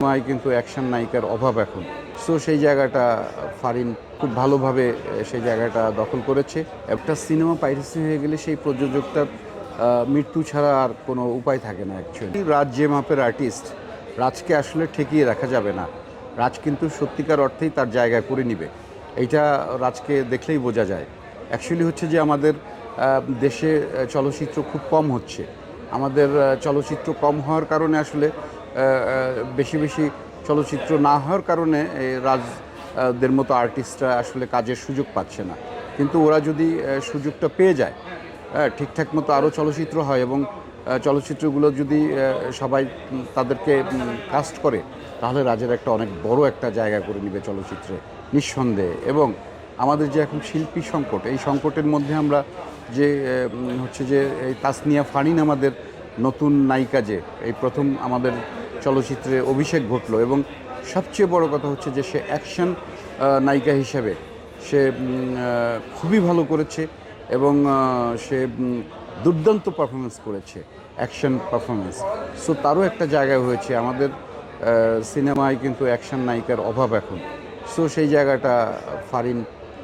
সিনেমায় কিন্তু অ্যাকশন নায়িকার অভাব এখন। সো সেই জায়গাটা ফারিন খুব ভালোভাবে সেই জায়গাটা দখল করেছে। একটা সিনেমা পাইরেসি হয়ে গেলে সেই প্রযোজকটার মৃত্যু ছাড়া আর কোনো উপায় থাকে না অ্যাকচুয়ালি রাজ যে মাপের আর্টিস্ট রাজকে আসলে ঠেকিয়ে রাখা যাবে না। রাজ কিন্তু সত্যিকার অর্থেই তার জায়গায় করে নিবে। এইটা রাজকে দেখলেই বোঝা যায়। অ্যাকচুয়ালি হচ্ছে যে আমাদের দেশে চলচ্চিত্র খুব কম হচ্ছে। আমাদের চলচ্চিত্র কম হওয়ার কারণে আসলে বেশি বেশি চলচ্চিত্র না হওয়ার কারণে এই রাজ আহ, দের মতো আর্টিস্টরা আসলে কাজের সুযোগ পাচ্ছে না। কিন্তু ওরা যদি সুযোগটা পেয়ে যায় হ্যাঁ ঠিকঠাক মতো আরও চলচ্চিত্র হয় এবং চলচ্চিত্রগুলো যদি সবাই তাদেরকে কাস্ট করে তাহলে রাজের একটা অনেক বড় একটা জায়গা করে নেবে চলচ্চিত্রে নিঃসন্দেহে। এবং আমাদের যে এখন শিল্পী সংকট এই সংকটের মধ্যে আমরা যে হচ্ছে যে এই তাসনিয়া ফারিন আমাদের নতুন নায়িকা যে এই প্রথম আমাদের চলচ্চিত্রে অভিষেক ঘটলো এবং সবচেয়ে বড় কথা হচ্ছে যে সে অ্যাকশন নায়িকা হিসেবে সে খুবই ভালো করেছে এবং সে দুর্দান্ত পারফরমেন্স করেছে অ্যাকশন পারফরমেন্স সো তারও একটা জায়গায় হয়েছে, আমাদের সিনেমায় কিন্তু অ্যাকশন নায়িকার অভাব এখন। সো সেই জায়গাটা ফারিন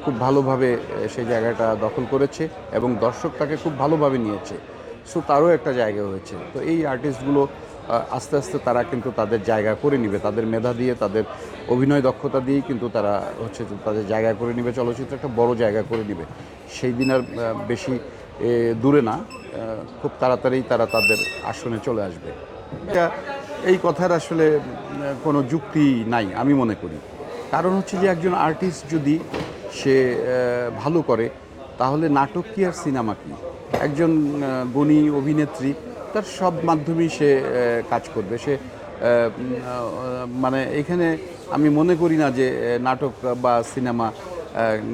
খুব ভালোভাবে সেই জায়গাটা দখল করেছে এবং দর্শক তাকে খুব ভালোভাবে নিয়েছে। সো তারও একটা জায়গা হয়েছে। তো এই আর্টিস্টগুলো আস্তে আস্তে তারা কিন্তু তাদের জায়গা করে নিবে। তাদের মেধা দিয়ে, তাদের অভিনয় দক্ষতা দিয়েই কিন্তু তারা হচ্ছে তাদের জায়গা করে নিবে, চলচ্চিত্র একটা বড় জায়গা করে নিবে। সেই দিন আর বেশি দূরে না। খুব তাড়াতাড়ি তারা তাদের আসনে চলে আসবে। এই কথার আসলে কোনো যুক্তি নাই, আমি মনে করি। কারণ হচ্ছে যে একজন আর্টিস্ট যদি সে ভালো করে, তাহলে নাটক কি আর সিনেমা কি? একজন গুণী অভিনেত্রী তার সব মাধ্যমেই সে কাজ করবে। সে মানে এখানে আমি মনে করি না যে নাটক বা সিনেমা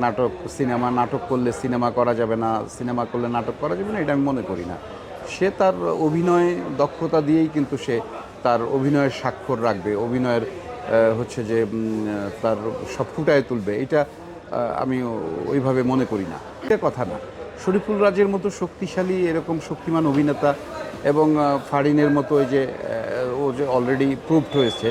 নাটক সিনেমা, নাটক করলে সিনেমা করা যাবে না, সিনেমা করলে নাটক করা যাবে না, এটা আমি মনে করি না। সে তার অভিনয় দক্ষতা দিয়েই কিন্তু সে তার অভিনয়ের স্বাক্ষর রাখবে। অভিনয়ের হচ্ছে যে তার সব ফুটায় তুলবে। এটা আমি ওইভাবে মনে করি না। এটা কথা না। শরীফুল রাজের মতো শক্তিশালী এরকম শক্তিমান অভিনেতা এবং ফারিনের মতো ওই যে ও যে অলরেডি প্রুভড হয়েছে।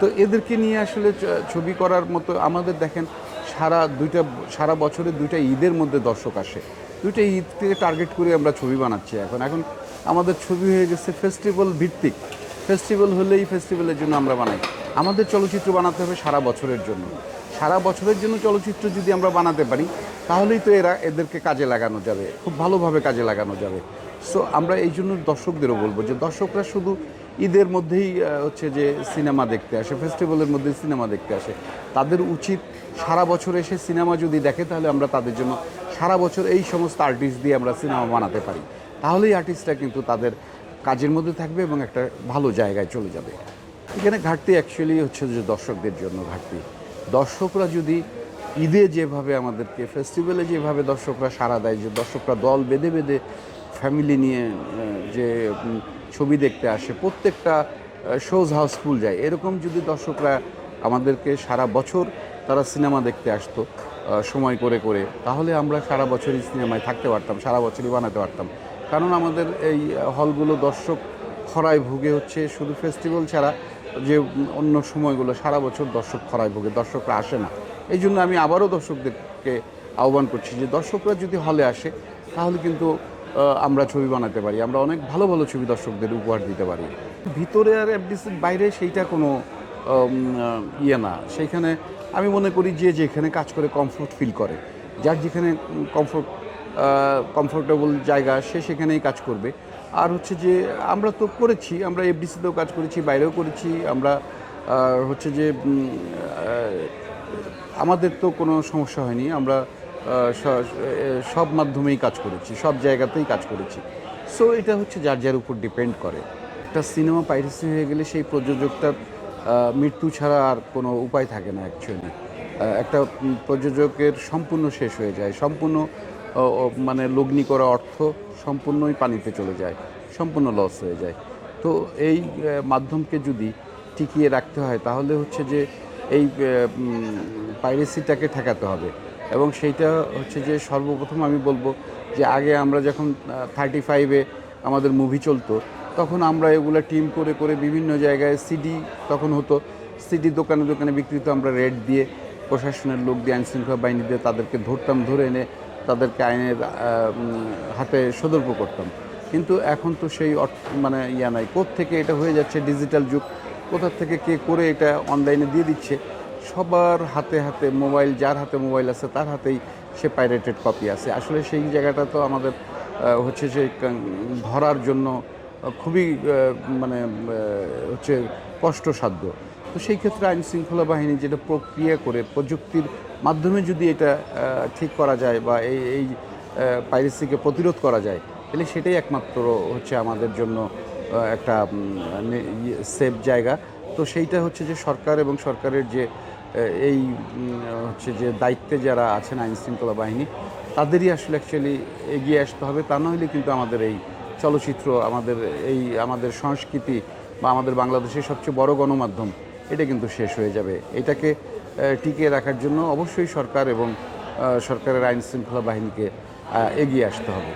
তো এদেরকে নিয়ে আসলে ছবি করার মতো আমাদের দেখেন সারা দুইটা, সারা বছরে দুইটা ঈদের মধ্যে দর্শক আসে। দুইটা ঈদকে টার্গেট করে আমরা ছবি বানাচ্ছি এখন। এখন আমাদের ছবি হয়ে গেছে ফেস্টিভ্যাল ভিত্তিক। ফেস্টিভ্যাল হলেই ফেস্টিভ্যালের জন্য আমরা বানাই। আমাদের চলচ্চিত্র বানাতে হবে সারা বছরের জন্য। সারা বছরের জন্য চলচ্চিত্র যদি আমরা বানাতে পারি, তাহলেই তো এরা এদেরকে কাজে লাগানো যাবে, খুব ভালোভাবে কাজে লাগানো যাবে। সো আমরা এই জন্য দর্শকদেরও বলব যে দর্শকরা শুধু ঈদের মধ্যেই হচ্ছে যে সিনেমা দেখতে আসে, ফেস্টিভ্যালের মধ্যে সিনেমা দেখতে আসে। তাদের উচিত সারা বছর এসে সিনেমা যদি দেখে, তাহলে আমরা তাদের জন্য সারা বছর এই সমস্ত আর্টিস্ট দিয়ে আমরা সিনেমা বানাতে পারি। তাহলেই আর্টিস্টরা কিন্তু তাদের কাজের মধ্যে থাকবে এবং একটা ভালো জায়গায় চলে যাবে। এখানে ঘাটতি অ্যাকচুয়ালি হচ্ছে যে দর্শকদের জন্য ঘাটতি। দর্শকরা যদি ঈদে যেভাবে আমাদেরকে ফেস্টিভ্যালে যেভাবে দর্শকরা সাড়া দেয়, যে দর্শকরা দল বেঁধে বেঁধে ফ্যামিলি নিয়ে যে ছবি দেখতে আসে, প্রত্যেকটা শোজ হাউসফুল যায়। এরকম যদি দর্শকরা আমাদেরকে সারা বছর তারা সিনেমা দেখতে আসতো সময় করে করে, তাহলে আমরা সারা বছরই সিনেমায় থাকতে পারতাম, সারা বছরই বানাতে পারতাম। কারণ আমাদের এই হলগুলো দর্শক খরায় ভুগে হচ্ছে, শুধু ফেস্টিভ্যাল ছাড়া যে অন্য সময়গুলো সারা বছর দর্শক খরায় ভোগে, দর্শকরা আসে না। এই জন্য আমি আবারও দর্শকদেরকে আহ্বান করছি যে দর্শকরা যদি হলে আসে, তাহলে কিন্তু আমরা ছবি বানাতে পারি, আমরা অনেক ভালো ভালো ছবি দর্শকদের উপহার দিতে পারি। ভিতরে আর এফডিসির বাইরে সেইটা কোনো ইয়ে না। সেইখানে আমি মনে করি যে যেখানে কাজ করে কমফোর্ট ফিল করে। যার যেখানে কমফোর্ট কমফোর্টেবল জায়গা, সে সেখানেই কাজ করবে। আর হচ্ছে যে আমরা তো করেছি, আমরা এফডিসিতেও কাজ করেছি, বাইরেও করেছি, আমরা হচ্ছে যে আমাদের তো কোনো সমস্যা হয়নি, আমরা সব মাধ্যমেই কাজ করেছি, সব জায়গাতেই কাজ করেছি। সো এটা হচ্ছে যার যার উপর ডিপেন্ড করে। একটা সিনেমা পাইরেসি হয়ে গেলে সেই প্রযোজকটার মৃত্যু ছাড়া আর কোনো উপায় থাকে না অ্যাকচুয়ালি একটা প্রযোজকের সম্পূর্ণ শেষ হয়ে যায়, সম্পূর্ণ মানে লগ্নি করা অর্থ সম্পূর্ণই পানিতে চলে যায়, সম্পূর্ণ লস হয়ে যায়। তো এই মাধ্যমকে যদি টিকিয়ে রাখতে হয়, তাহলে হচ্ছে যে এই পাইরেসিটাকে ঠেকাতে হবে। এবং সেইটা হচ্ছে যে সর্বপ্রথম আমি বলব যে আগে আমরা যখন থার্টি ফাইভে আমাদের মুভি চলতো, তখন আমরা এগুলো টিম করে করে বিভিন্ন জায়গায় সিডি তখন হতো। সিডি দোকানে দোকানে বিক্রিত আমরা রেট দিয়ে প্রশাসনের লোক দিয়ে আইনশৃঙ্খলা বাহিনী দিয়ে তাদেরকে ধরতাম, ধরে এনে তাদেরকে আইনের হাতে সতর্ক করতাম। কিন্তু এখন তো সেই মানে ইয়া নাই। থেকে এটা হয়ে যাচ্ছে ডিজিটাল যুগ? কোথা থেকে কে করে এটা অনলাইনে দিয়ে দিচ্ছে? সবার হাতে হাতে মোবাইল, যার হাতে মোবাইল আছে, তার হাতেই সে পাইরেটেড কপি আছে। আসলে সেই জায়গাটা তো আমাদের হচ্ছে যে ধরার জন্য খুবই মানে হচ্ছে কষ্টসাধ্য। তো সেই ক্ষেত্রে আইন শৃঙ্খলা বাহিনী যেটা প্রক্রিয়া করে, প্রযুক্তির মাধ্যমে যদি এটা ঠিক করা যায় বা এই এই পাইরেসিকে প্রতিরোধ করা যায়, তাহলে সেটাই একমাত্র হচ্ছে আমাদের জন্য একটা সেফ জায়গা। তো সেইটা হচ্ছে যে সরকার এবং সরকারের যে এই হচ্ছে যে দায়িত্বে যারা আছেন আইন শৃঙ্খলা বাহিনী, তাদেরই আসলে অ্যাকচুয়ালি এগিয়ে আসতে হবে। তা না হলে কিন্তু আমাদের এই চলচ্চিত্র, আমাদের এই, আমাদের সংস্কৃতি বা আমাদের বাংলাদেশের সবচেয়ে বড় গণমাধ্যম, এটা কিন্তু শেষ হয়ে যাবে। এটাকে টিকিয়ে রাখার জন্য অবশ্যই সরকার এবং সরকারের আইন শৃঙ্খলা বাহিনীকে এগিয়ে আসতে হবে।